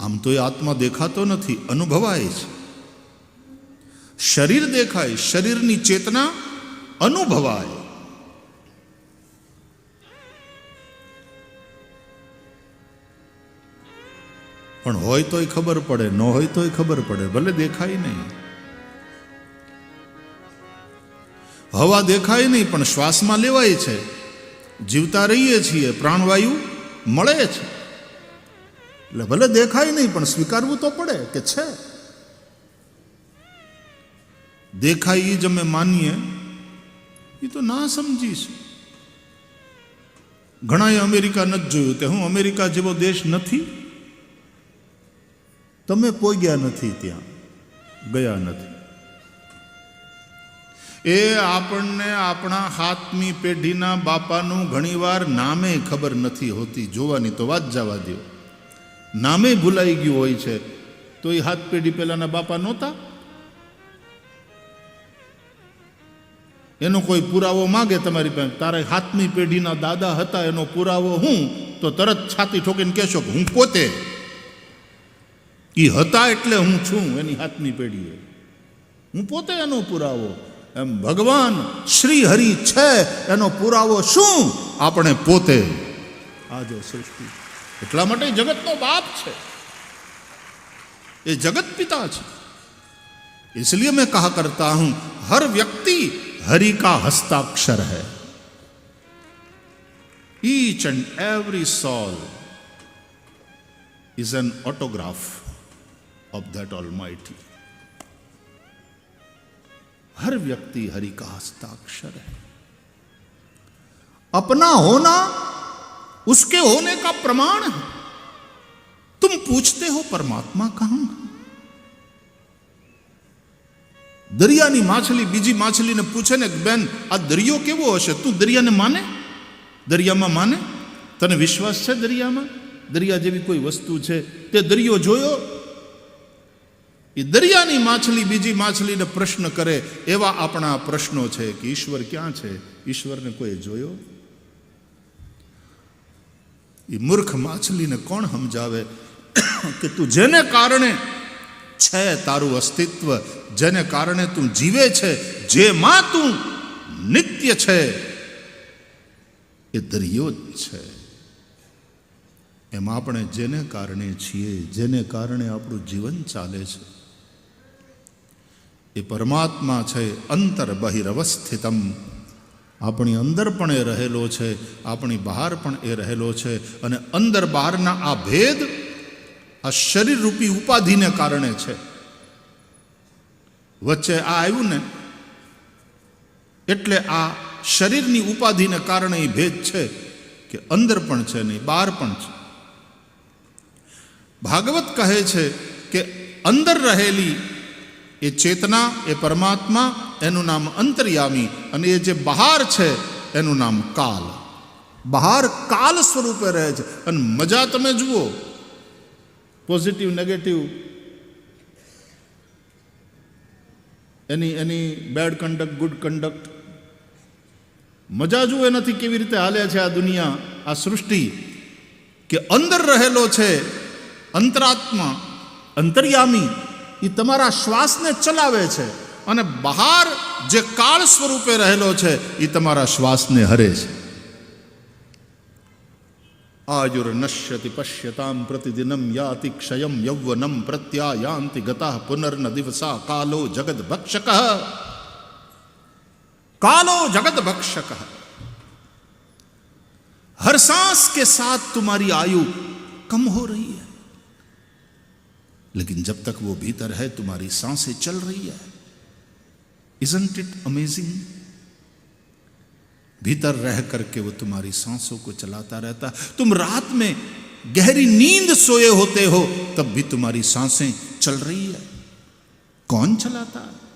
આમ તો એ આત્મા દેખાતો નથી, અનુભવાય છે. શરીર દેખાય, શરીરની ચેતના અનુભવાય. પણ હોય તોય ખબર પડે, ન હોય તોય ખબર પડે, ભલે દેખાય નહીં. હવા દેખાય નહીં, પણ શ્વાસમાં લેવાય છે. જીવતા રહીએ છીએ, પ્રાણવાયુ મળે છે. એટલે ભલે દેખાય નહીં, પણ સ્વીકારવું તો પડે કે છે. દેખાય એ જ અમે માનીએ એ તો ના સમજીશું ઘણાએ અમેરિકા નથી જોયું તે હું અમેરિકા જેવો દેશ નથી. તમે પોગ્યા નથી ત્યાં, ગયા નથી. એ આપણને આપણા હાથમી પેઢીના બાપાનું ઘણીવાર નામે ખબર નથી હોતી, જોવાની તો વાત જવા દો નામે ભૂલાઈ ગયું હોય છે. તો એ હાથ પેઢી પહેલાના બાપા નહોતા? એનો કોઈ પુરાવો માગે તમારી પાસે? તારે હાથની પેઢીના દાદા હતા, એનો પુરાવો હું? તો તરત છાતી ઠોકીને કહેશો કે હું પોતે? એ હતા એટલે હું છું એની હાથની પેઢીએ. હું પોતે એનો પુરાવો? એમ ભગવાન શ્રી હરિ છે, એનો પુરાવો શું? આપણે પોતે. આ જો સૃષ્ટિ. એટલા માટે એ જગતનો બાપ છે ये जगत पिता છે इसलिए मैं कहा करता हूं हर व्यक्ति हरि का हस्ताक्षर है each and every soul is an autograph of that Almighty. हर व्यक्ति हरि का हस्ताक्षर है अपना होना उसके होने का प्रमाण है तुम पूछते हो परमात्मा कहां है? દરિયાની માછલી બીજી માછલીને પૂછે ને કે બેન આ દરિયો કેવો હશે તું દરિયાને માને દરિયામાં માને તને વિશ્વાસ છે દરિયામાં દરિયા જેવી કોઈ વસ્તુ છે તે દરિયો જોયો એ દરિયાની માછલી બીજી માછલીને પ્રશ્ન કરે એવા આપણા પ્રશ્નો છે કે ઈશ્વર ક્યાં છે ઈશ્વરને કોઈ જોયો એ મૂર્ખ માછલીને કોણ સમજાવે? કે તું જેને કારણે છે તારું અસ્તિત્વ, જેને કારણે તું જીવે છે જેમાં તું નિત્ય છે, એ દરિયો જ છે. એમ આપણે જેને કારણે છીએ, જેને કારણે આપણું જીવન ચાલે છે, એ પરમાત્મા છે અંતર બહિરવસ્થિતમ આપણી અંદર પણ એ રહેલો છે, આપણી બહાર પણ એ રહેલો છે અને અંદર બહારના આ ભેદ આ શરીર રૂપી ઉપાધિને કારણે છે. વચ્ચે આ આવ્યું ને, એટલે આ શરીરની ઉપાધિને કારણે એ ભેદ છે કે અંદર પણ છે નહીં બહાર પણ છે. ભાગવત કહે છે કે અંદર રહેલી એ ચેતના, એ પરમાત્મા એનું નામ અંતર્યામી અને એ જે બહાર છે એનું નામ કાલ. બહાર કાલ સ્વરૂપે રહે છે. અને મજા તમે જુઓ. પોઝિટિવ નેગેટિવ એની એની બેડ કન્ડક્ટ ગુડ કન્ડક્ટ મજા જુઓ એનાથી કેવી રીતે હાલે છે આ દુનિયા, આ સૃષ્ટિ, કે અંદર રહેલો છે અંતરાત્મા, અંતર્યામી. એ તમારા શ્વાસને ચલાવે છે. અને બહાર જે કાળ સ્વરૂપે રહેલો છે એ તમારા શ્વાસને હરે છે આયુર નશ્યતિ પશ્યતામ પ્રતિદિનમ યાતિ ક્ષયમ યૌવનમ પ્રત્યાયાંતિ ગતા પુનર્ન દિવસા કાલો જગત ભક્ષક कालो जगत भक्षक हर सांस के साथ तुम्हारी आयु कम हो रही है लेकिन जब तक वो भीतर है तुम्हारी सांसें चल रही है इजंट इट अमेजिंग भीतर रह करके वो तुम्हारी सांसों को चलाता रहता। तुम रात में गहरी नींद सोए होते हो, तब भी तुम्हारी साँसें चल रही है। कौन चलाता है?